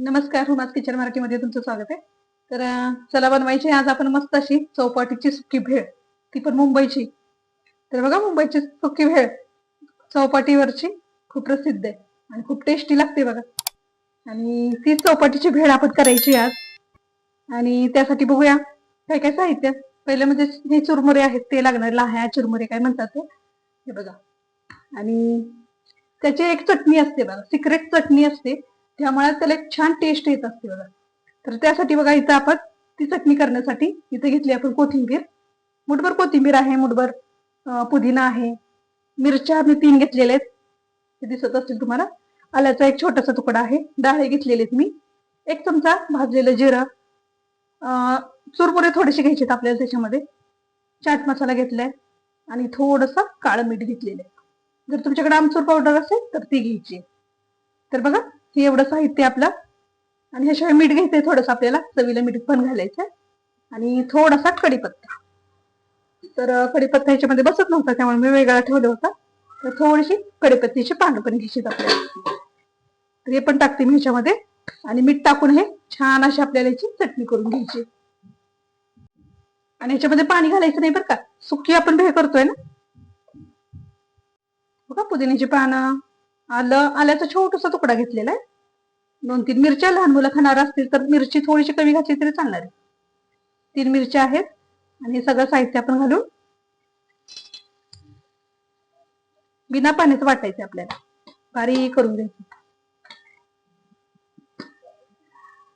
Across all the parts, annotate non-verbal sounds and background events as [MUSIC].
नमस्कार hummus kitchen मराठीमध्ये तुमचं स्वागत आहे. तर चला बनवायची आज आपण मस्त अशी चौपाटीची सुकी भेळ. ती पण मुंबईची. तर बघा मुंबईची सुकी भेळ. चौपाटीवरची खूप प्रसिद्ध आहे आणि खूप टेस्टी लागते बघा. आणि ती चौपाटीची भेळ आपण करायची आज. आणि त्यासाठी बघूया काय काय साहित्य? पहिलं म्हणजे हे चुरमुरे आहेत ते लागणार लाह्या चुरमुरे काय म्हणतात ते? हे बघा. आणि त्याची एक चटणी असते बघा सिक्रेट चटणी असते. त्यामुळे त्याला एक छान टेस्ट येत असते बघा. तर त्यासाठी बघा इथं आपण ती चटणी करण्यासाठी इथं घेतली आपण कोथिंबीर. मुठभर कोथिंबीर आहे मुठभर पुदिना आहे. मिरच्या मी तीन घेतलेल्या आहेत. ते दिसत असतील तुम्हाला. आल्याचा एक छोटासा तुकडा आहे. डाळे घेतलेले आहेत मी. एक चमचा भाजलेलं जिरं. चुरमुरे थोडेसे घ्यायचे आहेत आपल्याला त्याच्यामध्ये. चाट मसाला घेतलाय. आणि थोडंसं काळं मीठ घेतलेलं आहे. जर तुमच्याकडे आमचूर पावडर असेल तर ती घ्यायची तर बघा हे एवढं साहित्य आपलं. आणि ह्याशिवाय मीठ घ्यायचंय थोडंसं आपल्याला. चवीला मीठ पण घालायचंय. आणि थोडासा कढीपत्ता. तर कढीपत्ता ह्याच्यामध्ये बसत नव्हता त्यामुळे मी वेगळा ठेवला होता. तर थोडीशी कढीपत्तीची पानं पण घ्यायची आपल्याला. तर हे पण टाकते मी ह्याच्यामध्ये. आणि मीठ टाकून हे छान अशी आपल्याला याची चटणी करून घ्यायची. आणि ह्याच्यामध्ये पाणी घालायचं नाही बरं का. सुकी आपण भेळ करतोय ना. बघा पुदिन्याची पानं. आलं आल्याचा छोटासा तुकडा घेतलेला आहे. दोन तीन मिरच्या लहान मुलं खाणार असतील तर मिरची थोडीशी कमी घातली तरी चालणार आहे. तीन मिरच्या आहेत आणि हे सगळं साहित्य आपण घालून बिना पाण्याचं वाटायचं आपल्याला. बारीक करून घ्यायचं.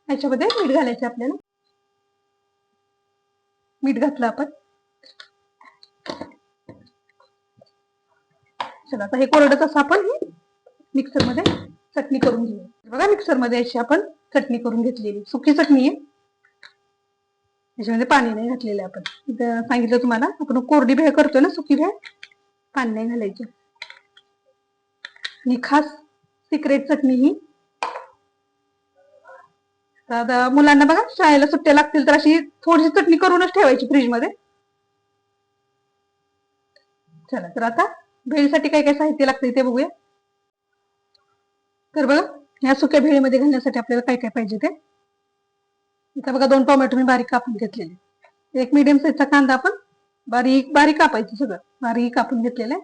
ह्याच्यामध्ये मीठ घालायचं आपल्याला. मीठ घातलं आपण. चला आता हे कोरडत असं आपण मिक्सरमध्ये मिक्सरमध्ये चटणी करून घेऊ. बघा मिक्सरमध्ये अशी आपण चटणी करून घेतलेली. सुकी चटणी आहे. याच्यामध्ये पाणी नाही घातलेलं आपण. इथं सांगितलं तुम्हाला आपण कोरडी भेळ करतोय ना सुकी भेळ पाणी नाही घालायचं. आणि खास सिक्रेट चटणी ही. तर आता मुलांना बघा शाळेला सुट्ट्या लागतील तर अशी थोडीशी चटणी करूनच ठेवायची फ्रीजमध्ये चला तर आता भेळीसाठी काय काय साहित्य लागतं ते बघूया. तर बघा या सुक्या भेळीमध्ये घालण्यासाठी आपल्याला काय काय पाहिजे ते? इथं बघा दोन टोमॅटो मी बारीक कापून घेतलेले. एक मिडियम साईजचा कांदा आपण बारीक बारीक कापायचं सगळं. बारीक कापून घेतलेलं आहे.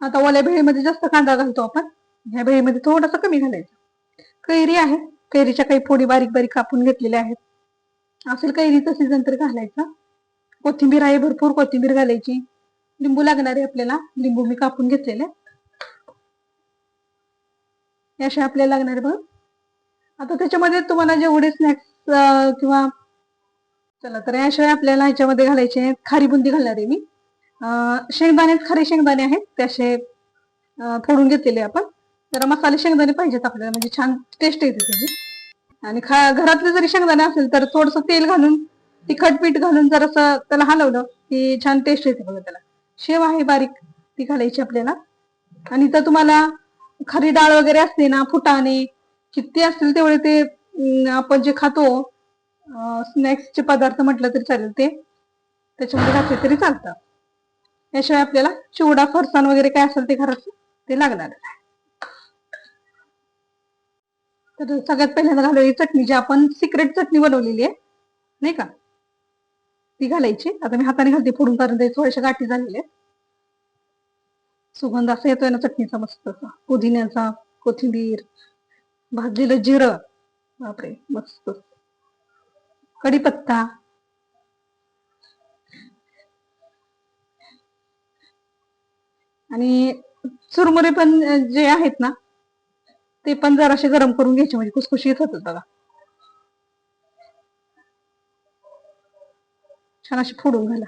आता ओल्या भेळीमध्ये जास्त कांदा घालतो आपण. ह्या भेळीमध्ये थोडासा कमी घालायचा. कैरी आहे. कैरीच्या काही फोडी बारीक बारीक कापून घेतलेल्या आहेत. असेल कैरीचं सीझन तर घालायचा. कोथिंबीर आहे भरपूर कोथिंबीर घालायची. लिंबू लागणार आहे आपल्याला. लिंबू मी कापून घेतलेले. याशिवाय आपल्याला लागणार बघ. आता त्याच्यामध्ये तुम्हाला जेवढे स्नॅक्स किंवा चला तर याशिवाय आपल्याला ह्याच्यामध्ये घालायचे खारी बुंदी घालणार आहे मी. शेंगदाणे खरे शेंगदाणे आहेत. त्याचे फोडून घेतलेले आपण. जरा मसाले शेंगदाणे पाहिजेत आपल्याला म्हणजे छान टेस्ट येते त्याची. आणि खा घरातले जरी शेंगदाणे असेल तर थोडस तेल घालून तिखट पीठ घालून जरासं त्याला हलवलं की छान टेस्ट येते बघा त्याला. शेव आहे बारीक ती घालायची आपल्याला. आणि तर तुम्हाला खरी डाळ वगैरे असते ना फुटाणे किती असतील तेवढे ते आपण जे खातो स्नॅक्सचे पदार्थ म्हटलं तरी चालेल ते. त्याच्यामध्ये घातले तरी चालतं याशिवाय आपल्याला चिवडा फरसाण वगैरे काय असेल ते घरात ते लागणार. तर सगळ्यात पहिल्यांदा घालवली चटणी जी आपण सिक्रेट चटणी बनवलेली आहे नाही का? ती घालायची. आता मी हाताने घालते फोडून कारण ते थोड्याशा गाठी झालेल्या आहेत. सुगंध असा येतोय ना चटणीचा मस्त असा. पुदिन्याचा कोथिंबीर भाजलेलं जिरं. बापरे मस्त. कढीपत्ता. आणि चुरमुरे पण जे आहेत ना ते पण जराशे गरम करून घ्यायचे म्हणजे कुसकुशीत होतात बघा. छान अशी फोडून घाला.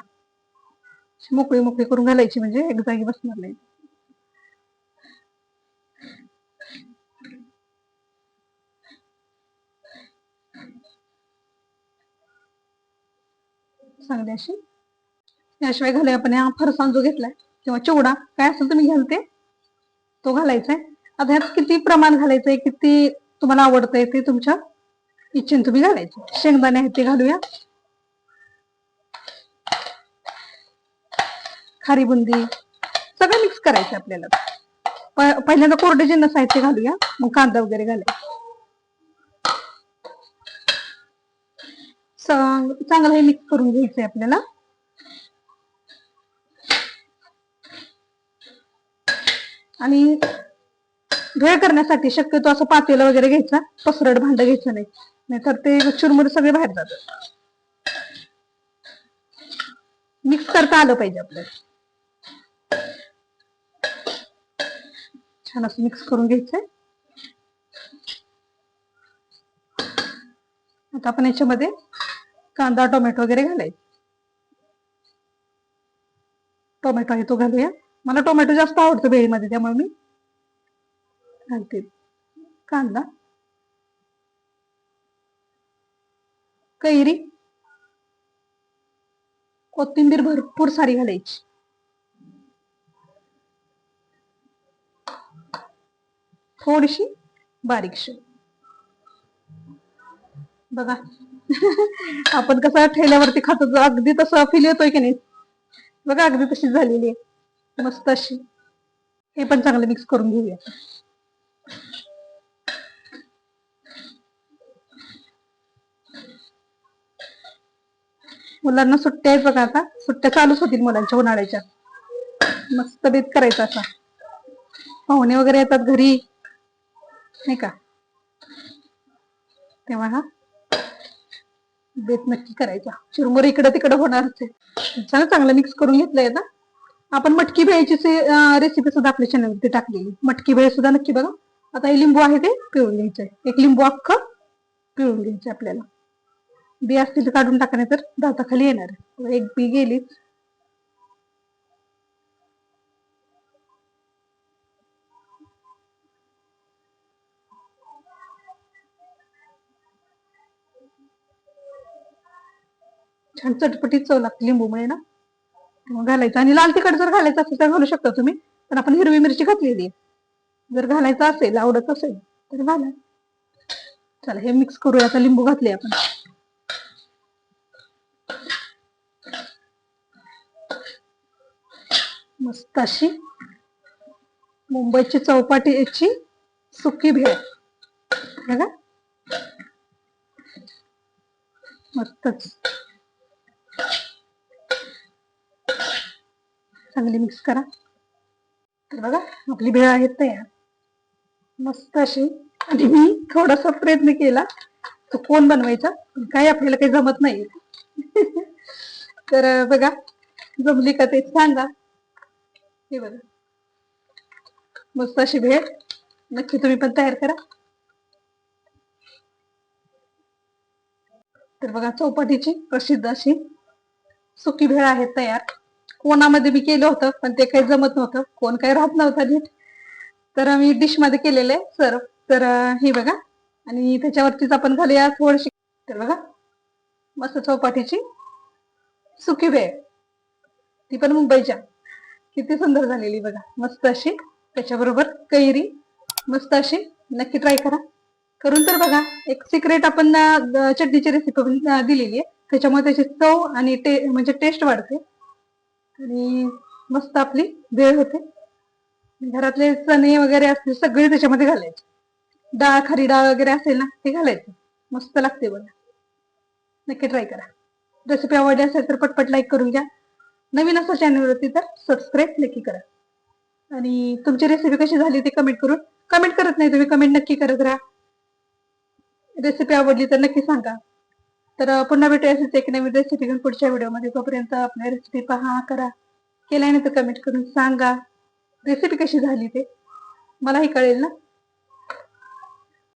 मोकळी मोकळी करून घालायची म्हणजे एक जागी बसणार नाही. चांगली अशी याशिवाय घालूया आपण हा फरसाण जो घेतलाय. किंवा चिवडा काय असेल तुम्ही घ्याल ते तो घालायचा आहे आता ह्यात किती प्रमाण घालायचंय किती तुम्हाला आवडतंय ते तुमच्या इच्छेने तुम्ही घालायचं. शेंगदाणे आहेत ते घालूया. खारी बुंदी सगळं मिक्स करायचं आपल्याला. पहिल्यांदा कोरडे जिन्नस आहेत ते घालूया. मग कांदा वगैरे घालायचा. चांगलं हे मिक्स करून घ्यायचंय आपल्याला. आणि भेळ करण्यासाठी शक्यतो असं पातेलं वगैरे घ्यायचा. पसरड भांड घ्यायचं नाही. नाहीतर ते चुरमुर सगळे बाहेर जातात. मिक्स करता आलं पाहिजे आपल्याला छान असं मिक्स करून घ्यायचंय. आता आपण याच्यामध्ये कांदा टोमॅटो वगैरे घालायचे. टोमॅटो आहे तो घालूया. मला टोमॅटो जास्त आवडतो भेळीमध्ये त्यामुळे मी घालते. कांदा. कैरी. कोथिंबीर भरपूर सारी घालायची. थोडीशी बारीकशी बघा. [LAUGHS] आपण कसं ठेल्यावरती खातो अगदी तसं फील येतोय की नाही? बघा अगदी तशी झालेली आहे. मस्त अशी. हे पण चांगलं मिक्स करून घेऊया. मुलांना सुट्ट्या आहेत बघा आता. सुट्ट्या चालूच होतील मुलांच्या उन्हाळ्याच्या. मस्त बेत करायचा असा. पाहुणे वगैरे येतात घरी. नाही का? तेव्हा हा बेत नक्की करायचा चिरमुरे इकडे तिकडं होणारच आहे छान चांगलं मिक्स करून घेतलंय ना. आपण मटकी भेळची रेसिपी सुद्धा आपल्या चॅनलवरती टाकलेली. मटकी भेळ सुद्धा नक्की बघा. आता हे लिंबू आहे ते पिळून घ्यायचंय. एक लिंबू अख्खं पिळून घ्यायचं आपल्याला. बी असतील तर काढून टाकणे तर दाताखाली येणार. एक बी गेली छान चटपटीत चव लागते लिंबूमुळे ना. मग घालायचं. आणि लाल तिखट जर घालायचं असेल तर घालू शकता तुम्ही. पण आपण हिरवी मिरची घातलेली आहे. जर घालायचं असेल आवडत असेल तर घाला. चला हे मिक्स करूया. आता लिंबू घातले आपण. मस्त अशी मुंबईची चौपाटी याची सुकी भेळ. बघा. मस्तच. चांगली मिक्स करा. तर बघा आपली भेळ आहे तयार. मस्त अशी. आणि मी थोडासा प्रयत्न केला तो कोण बनवायचा? काही आपल्याला काही जमत नाही [LAUGHS] तर बघा जमली का ते सांगा. हे बघा. मस्त अशी भेळ. नक्की तुम्ही पण तयार करा. तर बघा चौपाटीची प्रसिद्ध अशी सुकी भेळ आहे तयार. कोणामध्ये मी केलं होतं पण ते काही जमत नव्हतं. कोण काही राहत नव्हता नीट. तर मी डिशमध्ये केलेलं आहे सर्व तर हे बघा. आणि त्याच्यावरतीच आपण घालूया थोडीशी. तर बघा. मस्त चौपाटीची सुकी भेळ ती पण मुंबईच्या. किती सुंदर झालेली बघा. मस्त अशी. त्याच्याबरोबर कैरी. मस्त अशी. नक्की ट्राय करा. करून तर बघा. एक सिक्रेट आपण चटणीची रेसिपी दिलेली आहे. त्याच्यामुळे त्याची चव आणि टे म्हणजे टेस्ट वाढते. आणि मस्त आपली वेळ होते. घरातले चणे वगैरे असतील सगळे त्याच्यामध्ये घालायचे. डाळ खरी डाळ वगैरे असेल ना ते घालायचं. मस्त लागते बघा. नक्की ट्राय करा. रेसिपी आवडली असेल तर पटपट लाईक करून घ्या. नवीन असं चॅनलवरती तर सबस्क्राईब नक्की करा. आणि तुमची रेसिपी कशी झाली ते कमेंट करून कमेंट करत नाही तुम्ही कमेंट नक्की करत राहा. रेसिपी आवडली तर नक्की सांगा. तर पुन्हा भेटूया अशीच एक नवीन रेसिपी घेऊन पुढच्या व्हिडिओमध्ये. तोपर्यंत आपल्या रेसिपी पहा करा. केल्यानंतर कमेंट करून सांगा. रेसिपी कशी झाली ते? मलाही कळेल ना?